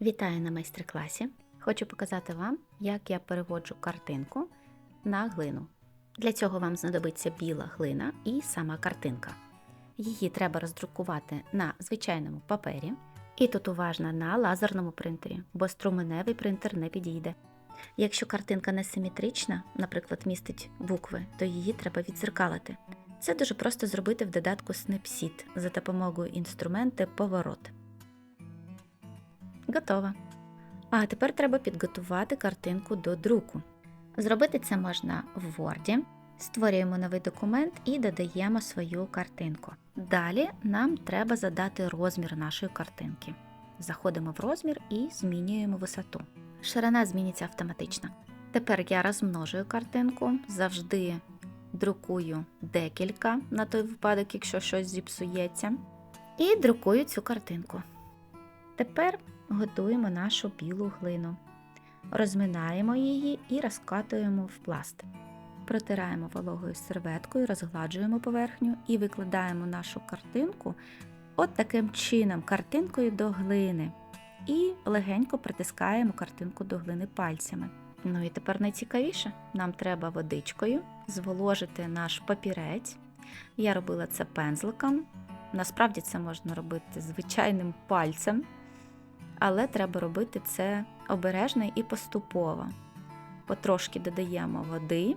Вітаю на майстер-класі. Хочу показати вам, як я переводжу картинку на глину. Для цього вам знадобиться біла глина і сама картинка. Її треба роздрукувати на звичайному папері. І тут уважно на лазерному принтері, бо струменевий принтер не підійде. Якщо картинка несиметрична, наприклад, містить букви, то її треба відзеркалити. Це дуже просто зробити в додатку Snapseed за допомогою інструменту поворот. Готово. А тепер треба підготувати картинку до друку. Зробити це можна в Word. Створюємо новий документ і додаємо свою картинку. Далі нам треба задати розмір нашої картинки. Заходимо в розмір і змінюємо висоту. Ширина зміниться автоматично. Тепер я розмножую картинку, завжди друкую декілька на той випадок, якщо щось зіпсується. І друкую цю картинку. Тепер готуємо нашу білу глину. Розминаємо її і розкатуємо в пласт. Протираємо вологою серветкою, розгладжуємо поверхню і викладаємо нашу картинку от таким чином, картинкою до глини. І легенько притискаємо картинку до глини пальцями. Ну і тепер найцікавіше, нам треба водичкою зволожити наш папірець. Я робила це пензликом. Насправді це можна робити звичайним пальцем, але треба робити це обережно і поступово. Потрошки додаємо води,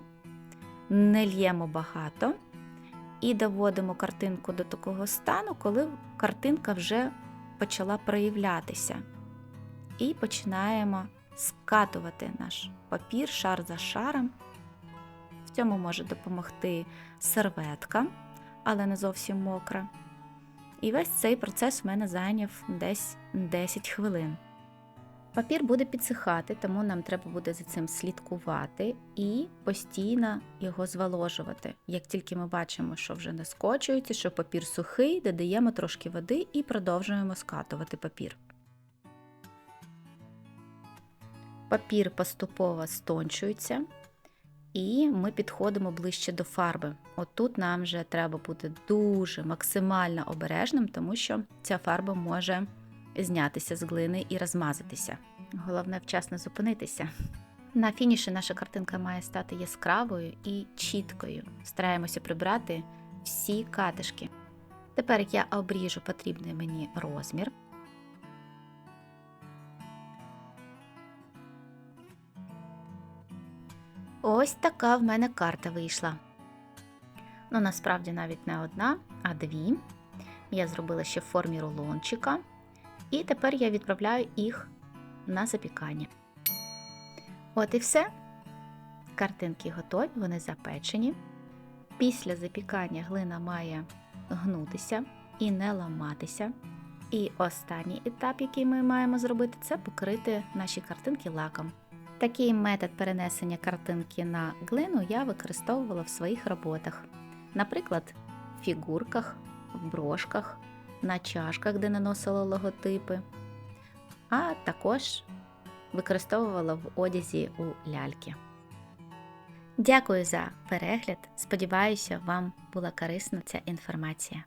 не л'ємо багато і доводимо картинку до такого стану, коли картинка вже почала проявлятися. І починаємо скатувати наш папір шар за шаром. В цьому може допомогти серветка, але не зовсім мокра. І весь цей процес в мене зайняв десь 10 хвилин. Папір буде підсихати, тому нам треба буде за цим слідкувати і постійно його зволожувати. Як тільки ми бачимо, що вже не скочується, що папір сухий, додаємо трошки води і продовжуємо скатувати папір. Папір поступово стончується, і ми підходимо ближче до фарби. Отут нам вже треба бути дуже максимально обережним, тому що ця фарба може знятися з глини і розмазатися. Головне вчасно зупинитися. На фініші наша картинка має стати яскравою і чіткою. Стараємося прибрати всі катишки. Тепер я обріжу потрібний мені розмір. Ось така в мене карта вийшла. Ну, насправді навіть не одна, а дві. Я зробила ще в формі рулончика. І тепер я відправляю їх на запікання. От і все. Картинки готові, вони запечені. Після запікання глина має гнутися і не ламатися. І останній етап, який ми маємо зробити, це покрити наші картинки лаком. Такий метод перенесення картинки на глину я використовувала в своїх роботах. Наприклад, в фігурках, в брошках, на чашках, де наносила логотипи, а також використовувала в одязі у ляльки. Дякую за перегляд. Сподіваюся, вам була корисна ця інформація.